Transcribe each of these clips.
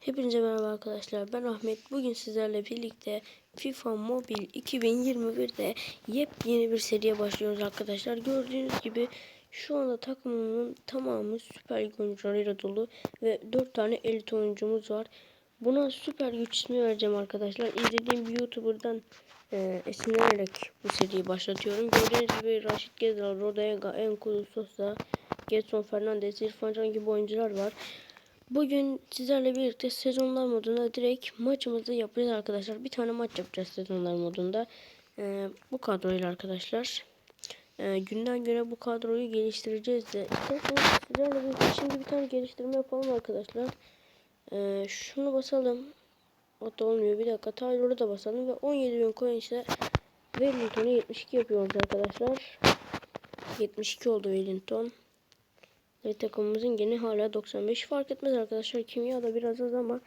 Hepinize merhaba arkadaşlar. Ben Ahmet. Bugün sizlerle birlikte FIFA Mobile 2021'de yepyeni bir seriye başlıyoruz arkadaşlar. Gördüğünüz gibi şu anda takımımın tamamı Süper Lig oyuncularıyla dolu ve 4 tane elit oyuncumuz var. Buna süper güç ismi vereceğim arkadaşlar. İzlediğim bir YouTuber'dan e, esinlenerek bu seriyi başlatıyorum. Gördüğünüz gibi Raşit Gezal, Rodega, Enkulu Sosa, Getson Fernandez, İrfan Can gibi oyuncular var. Bugün sizlerle birlikte sezonlar modunda direkt maçımızı yapacağız arkadaşlar. Bir tane maç yapacağız sezonlar modunda. Ee, bu kadroyla arkadaşlar. Ee, günden güne bu kadroyu geliştireceğiz de. Sizlerle birlikte şimdi bir tane geliştirme yapalım arkadaşlar. Ee, şunu basalım. Da olmuyor. Bir dakika Taylor'u da basalım ve 17 bin coin ise Wellington'u 72 yapıyoruz arkadaşlar. 72 oldu Wellington. Ve takımımızın gene hala 95 fark etmez arkadaşlar. Kimya da biraz az ama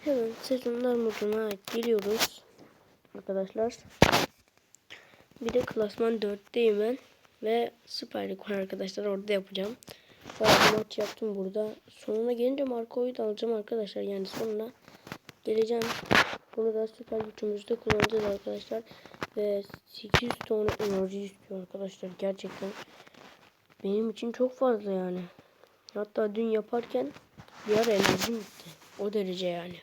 hemen sezonlar moduna geliyoruz. Arkadaşlar. Bir de klasman 4'teyim ben. Ve Süper Lig var arkadaşlar. Orada yapacağım. Bayağı maç yaptım burada. Sonuna gelince Marco'yu da alacağım arkadaşlar. Yani sonuna geleceğim. Bunu da Süper Gücümüzde kullanacağız arkadaşlar. Ve 800 tane enerji istiyor arkadaşlar. Gerçekten benim için çok fazla yani. Hatta dün yaparken ara enerjim bitti. O derece yani.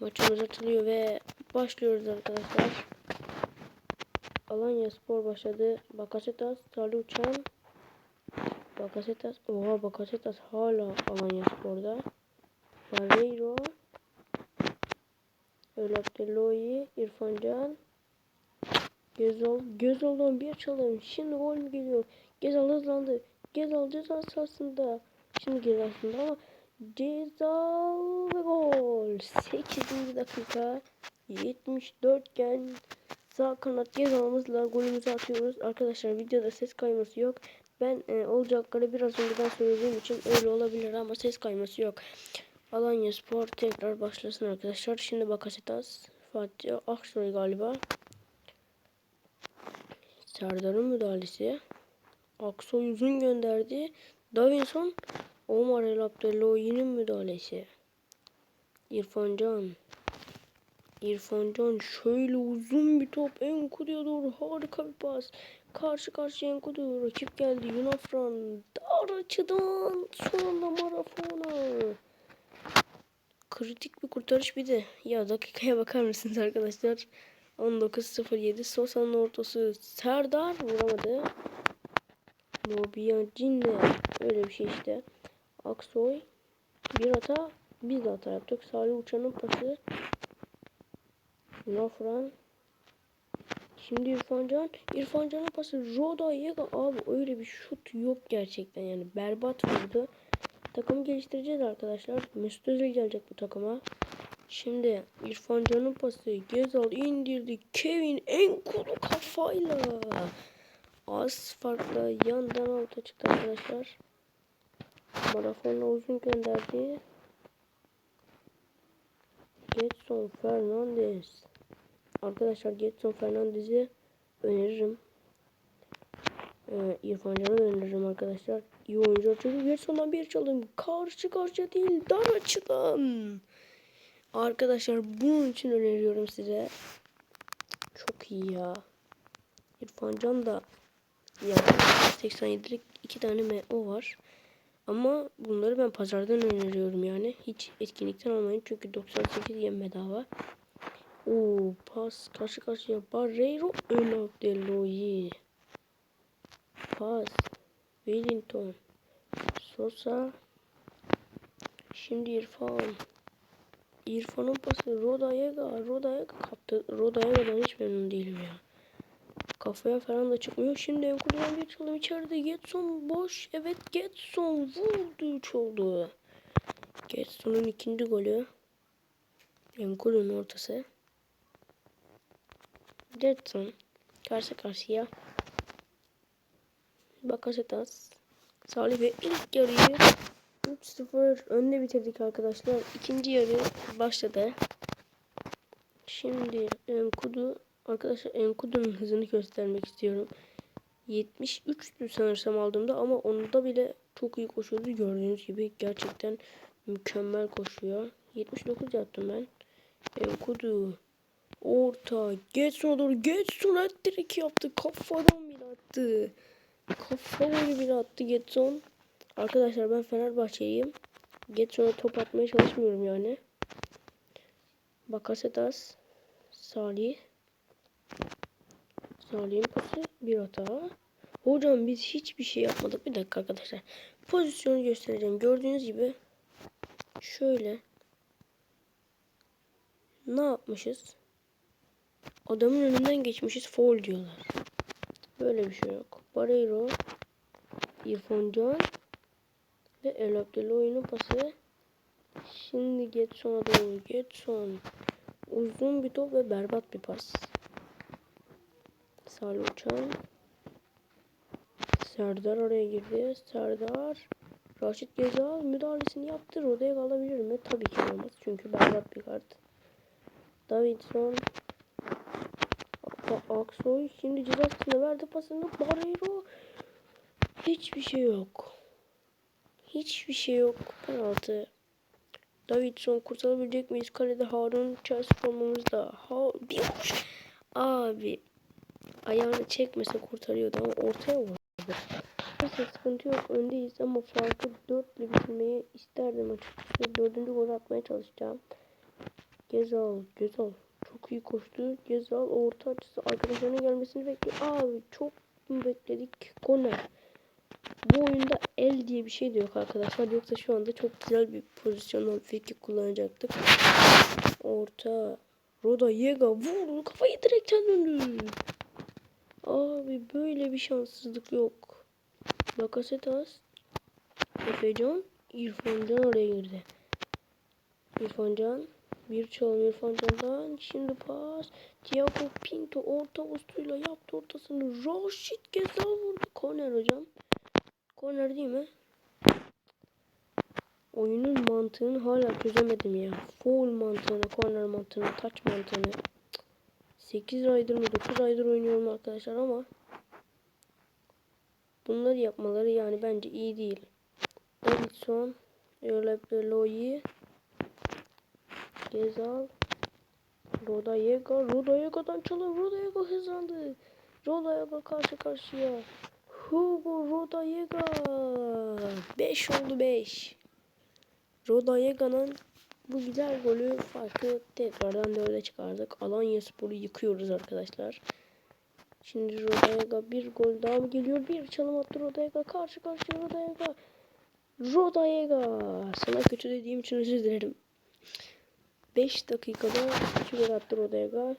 Maçımız atılıyor ve başlıyoruz arkadaşlar. Alanya Spor başladı. Bakasetas, Salih Uçan. Bakasetas. Oha Bakasetas hala Alanya Spor'da. Barreiro. Ölapteloyi, İrfan Can. Gezal. Gezal'dan bir çalım. Şimdi gol mü geliyor? Gezal hızlandı. Gezal ceza sahasında. Şimdi geri aslında ama Gezal ve gol. 8. dakika. 74 iken sağ kanat Gezal'ımızla golümüzü atıyoruz. Arkadaşlar videoda ses kayması yok. Ben e, olacakları biraz önceden söylediğim için öyle olabilir ama ses kayması yok. Alanya Spor tekrar başlasın arkadaşlar. Şimdi Bakasetas, Fatih Aksoy galiba. Serdar'ın müdahalesi. Aksoy uzun gönderdi. Davinson Omar El Abdelloği'nin müdahalesi. İrfan Can. İrfan Can şöyle uzun bir top Enkudu'ya doğru harika bir pas. Karşı karşıya Enkudu rakip geldi. Yunafran dar açıdan sonunda Marafona. Kritik bir kurtarış bir de. Ya dakikaya bakar mısınız arkadaşlar? 19.07 Sosa'nın ortası Serdar vuramadı. Mobiyacin'le öyle bir şey işte. Aksoy bir hata biz de hata yaptık. Salih Uçan'ın pası. Nafran. Şimdi İrfan Can. İrfan Can'ın pası. Roda Yega. Abi öyle bir şut yok gerçekten yani. Berbat vurdu. Takımı geliştireceğiz arkadaşlar. Mesut Özil gelecek bu takıma. Şimdi İrfan Can'ın pası. Gezal indirdi. Kevin en kulu kafayla. Az farkla yandan alta çıktı arkadaşlar. Marafonla uzun gönderdi. Getson Fernandez. Arkadaşlar Getson Fernandez'i öneririm. Ee, İrfan Can'ı da öneririm arkadaşlar. İyi oyuncu çünkü Getson'dan bir çalım. Karşı karşıya değil dar açıdan. Arkadaşlar bunun için öneriyorum size. Çok iyi ya. İrfan Can da yani 87'lik iki tane MO var. Ama bunları ben pazardan öneriyorum yani. Hiç etkinlikten almayın çünkü 98 yem bedava. Oo pas karşı karşıya Barreiro ön Deloyi. Pas Wellington Sosa Şimdi İrfan İrfan'ın pası Rodayega Rodayega kaptı. Rodayega'dan hiç memnun değilim ya. Kafaya falan da çıkmıyor. Şimdi Enkudu'dan bir çalım içeride. Getson boş. Evet Getson vurdu. 3 oldu. Getson'un ikinci golü. Enkudu'nun ortası. Getson. Karşı karşıya. Bakasetas. Salih ve ilk yarıyı 3-0 önde bitirdik arkadaşlar. İkinci yarı başladı. Şimdi Enkudu Arkadaşlar Enkudu'nun hızını göstermek istiyorum. 73'tü sanırsam aldığımda ama onda bile çok iyi koşuyordu. Gördüğünüz gibi gerçekten Mükemmel koşuyor. 79 yaptım ben. Enkudu. Orta. Getson doğru. Getson hat yaptı. Kafadan bir attı. Kafa golü bir attı Getson. Arkadaşlar ben Fenerbahçeliyim. Getson'a top atmaya çalışmıyorum yani. Bakasetas. Salih. Salih'in pası. Bir hata. Hocam biz hiçbir şey yapmadık. Bir dakika arkadaşlar. Pozisyonu göstereceğim. Gördüğünüz gibi şöyle ne yapmışız? Adamın önünden geçmişiz. Foul diyorlar. Böyle bir şey yok. Barreiro İrfan Can ve El Abdeloğlu'nun pası. Şimdi Getson'a doğru. Getson. Uzun bir top ve berbat bir pas. Uçan. Serdar oraya girdi. Serdar. Raşit Gezal müdahalesini yaptı. Rodaya kalabilir mi? Tabii ki olmaz. Çünkü berbat bir kart. Davidson. Aksoy şimdi cezasını verdi pasını. Barreiro. Hiçbir şey yok. Hiçbir şey yok. Penaltı. Davidson kurtarabilecek miyiz? Kalede Harun Chelsea formamızda. Ha bir. Abi ayağını çekmese kurtarıyordu ama ortaya vurdu. Neyse sıkıntı yok. Öndeyiz ama farkı 4 ile bitirmeyi isterdim açıkçası. Dördüncü gol atmaya çalışacağım. Gezal, Gezal. Çok iyi koştu. Gezal orta açısı arkadaşlarına gelmesini bekliyor. Abi çok bekledik? Korner. Bu oyunda el diye bir şey de yok arkadaşlar. Yoksa şu anda çok güzel bir pozisyonel fikir kullanacaktık. Orta. Roda Yega vurdu. Kafayı direkten döndü. Abi böyle bir şanssızlık yok. Bakasetas. Efecan. İrfan Can oraya girdi. İrfan Can. Bir çalım İrfan Can'dan. Şimdi pas. Thiago Pinto orta ustuyla yaptı ortasını. Raşit Gezal vurdu. Korner hocam. Korner değil mi? Oyunun mantığını hala çözemedim ya. Foul mantığını, korner mantığını, taç mantığını. 8 aydır mı 9 aydır oynuyorum arkadaşlar ama bunları yapmaları yani bence iyi değil. Davidson, Eulabdeloyi, Gezal, Rodayega, Rodayega'dan çalıyor. Rodayega hızlandı. Rodayega karşı karşıya. Hugo Rodayega. 5 oldu 5. Rodayega'nın bu güzel golü farkı tekrardan 4'e çıkardık. Alanya Spor'u yıkıyoruz arkadaşlar. Şimdi Rodayega bir gol daha mı geliyor? Bir çalım attı Rodayega. Karşı karşıya Rodayega. Rodayega. Sana kötü dediğim için özür dilerim. 5 dakikada 2 gol attı Rodayega.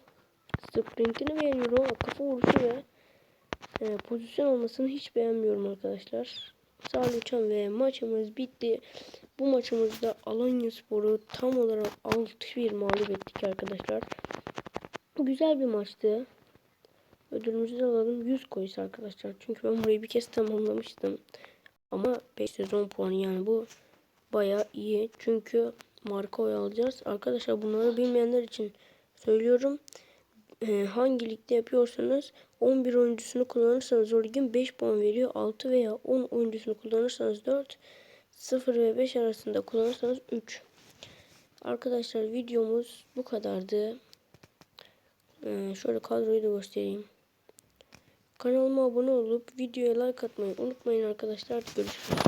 Sprintini beğeniyorum. Kafa vuruşu ve e, pozisyon olmasını hiç beğenmiyorum arkadaşlar. Salih Uçan ve maçımız bitti. Bu maçımızda Alanya Spor'u tam olarak 6-1 mağlup ettik arkadaşlar. Güzel bir maçtı. Ödülümüzü de alalım. 100 koyuz arkadaşlar. Çünkü ben burayı bir kez tamamlamıştım. Ama 5 sezon puanı yani bu baya iyi. Çünkü marka oy alacağız. Arkadaşlar bunları bilmeyenler için söylüyorum. Ee, hangi ligde yapıyorsanız 11 oyuncusunu kullanırsanız o ligin 5 puan veriyor. 6 veya 10 oyuncusunu kullanırsanız 4. 0 ve 5 arasında kullanırsanız 3. Arkadaşlar videomuz bu kadardı. Ee, şöyle kadroyu da göstereyim. Kanalıma abone olup videoya like atmayı unutmayın arkadaşlar. Görüşürüz.